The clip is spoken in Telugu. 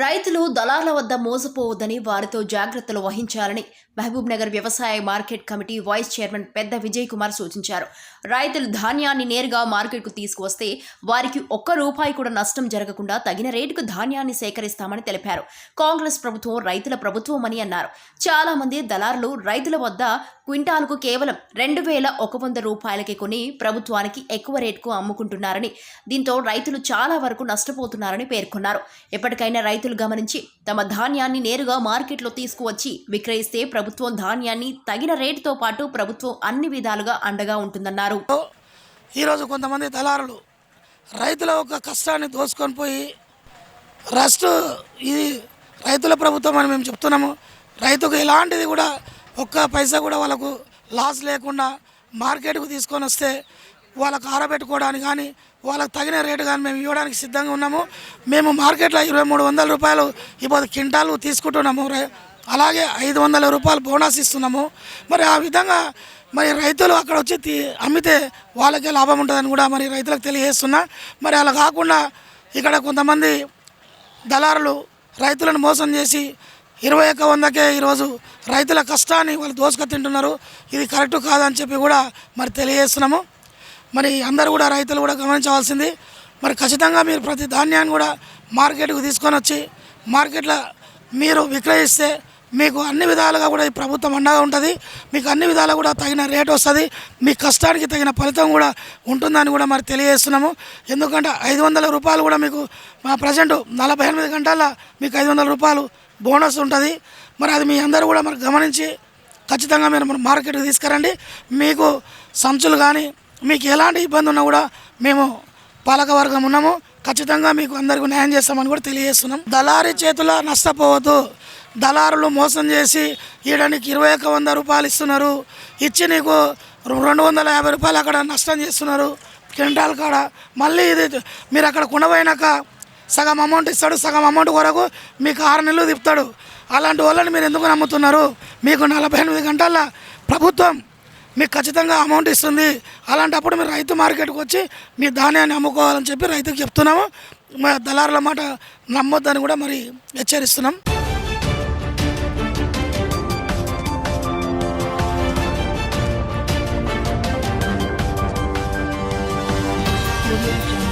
రైతులు దళారుల వద్ద మోసపోవద్దని వారితో జాగ్రత్తలు వహించాలని మహబూబ్ నగర్ వ్యవసాయ మార్కెట్ కమిటీ వైస్ చైర్మన్ పెద్ద విజయ్ కుమార్ సూచించారు. రైతులు ధాన్యాన్ని నేరుగా మార్కెట్కు తీసుకువస్తే వారికి ఒక్క రూపాయి కూడా నష్టం జరగకుండా తగిన రేటుకు ధాన్యాన్ని సేకరిస్తామని తెలిపారు. కాంగ్రెస్ ప్రభుత్వం రైతుల ప్రభుత్వం అని అన్నారు. చాలా మంది దళారులు రైతుల వద్ద క్వింటాల్కు కేవలం రెండు వేల ఒక వంద రూపాయలకి కొని ప్రభుత్వానికి ఎక్కువ రేటుకు అమ్ముకుంటున్నారని దీంతో రైతులు చాలా వరకు నష్టపోతున్నారని పేర్కొన్నారు. ఎప్పటికైనా రైతు రైతులు గమనించి తమ ధాన్యాన్ని నేరుగా మార్కెట్లో తీసుకువచ్చి విక్రయిస్తే ప్రభుత్వం ధాన్యాన్ని తగిన రేటుతో పాటు ప్రభుత్వం అన్ని విధాలుగా అండగా ఉంటుందన్నారు. ఈరోజు కొంతమంది దళారులు రైతుల ఒక కష్టాన్ని దోసుకొని పోయి రస్ట్ ఇది రైతుల ప్రభుత్వం అని మేము చెప్తున్నాము. రైతుకు ఎలాంటిది కూడా ఒక్క పైసా కూడా వాళ్ళకు లాస్ లేకుండా మార్కెట్కు తీసుకొని వస్తే వాళ్ళకు ఆరబెట్టుకోవడానికి కానీ వాళ్ళకి తగిన రేటు కానీ మేము ఇవ్వడానికి సిద్ధంగా ఉన్నాము. మేము మార్కెట్లో ఇరవై మూడు వందల రూపాయలు ఇప్పుడు క్వింటాలు తీసుకుంటున్నాము. అలాగే ఐదు వందల రూపాయలు బోనస్ ఇస్తున్నాము. మరి ఆ విధంగా మరి రైతులు అక్కడ వచ్చి తీ- అమ్మితే వాళ్ళకే లాభం ఉంటుందని కూడా మరి రైతులకు తెలియజేస్తున్నా. మరి అలా కాకుండా ఇక్కడ కొంతమంది దళారులు రైతులను మోసం చేసి ఇరవై ఒక్క వందకే ఈరోజు రైతుల కష్టాన్ని వాళ్ళు దోసుక తింటున్నారు. ఇది కరెక్ట్ కాదని చెప్పి కూడా మరి తెలియజేస్తున్నాము. మరి అందరూ కూడా రైతులు కూడా గమనించవలసింది మరి ఖచ్చితంగా మీరు ప్రతి ధాన్యాన్ని కూడా మార్కెట్కు తీసుకొని వచ్చి మార్కెట్లో మీరు విక్రయిస్తే మీకు అన్ని విధాలుగా కూడా ఈ ప్రభుత్వం అండగా ఉంటుంది మీకు అన్ని విధాలుగా కూడా తగిన రేట్ వస్తుంది మీ కష్టానికి తగిన ఫలితం కూడా ఉంటుందని కూడా మరి తెలియజేస్తున్నాము. ఎందుకంటే ఐదు వందల రూపాయలు కూడా మీకు ప్రజెంట్ నలభై ఎనిమిది గంటల మీకు ఐదు వందల రూపాయలు బోనస్ ఉంటుంది. మరి అది మీ అందరూ కూడా మరి గమనించి ఖచ్చితంగా మీరు మార్కెట్కి తీసుకురండి. మీకు సంచులు కానీ మీకు ఎలాంటి ఇబ్బంది ఉన్నా కూడా మేము పాలక వర్గం ఉన్నాము. ఖచ్చితంగా మీకు అందరికీ న్యాయం చేస్తామని కూడా తెలియజేస్తున్నాం. దళారీ చేతుల నష్టపోవద్దు. దళారులు మోసం చేసి ఈడ ఇరవై ఒక్క వంద రూపాయలు ఇస్తున్నారు. ఇచ్చి నీకు రెండు వందల యాభై రూపాయలు అక్కడ నష్టం చేస్తున్నారు. క్వింటాల్ కాడ. మళ్ళీ ఇది మీరు అక్కడ కొనబోయినాక సగం అమౌంట్ ఇస్తాడు. సగం అమౌంట్ కొరకు మీకు ఆరు నెలలు తిప్పుతాడు. అలాంటి వాళ్ళని మీరు ఎందుకు నమ్ముతున్నారు? మీకు నలభై ఎనిమిది గంటల ప్రభుత్వం మీకు ఖచ్చితంగా అమౌంట్ ఇస్తుంది అలాంటప్పుడు మీరు రైతు మార్కెట్కి వచ్చి మీ ధాన్యాన్ని అమ్ముకోవాలని చెప్పి రైతుకు చెప్తున్నాము మా దళారుల మాట నమ్మొద్దని కూడా మరి హెచ్చరిస్తున్నాం Thank you.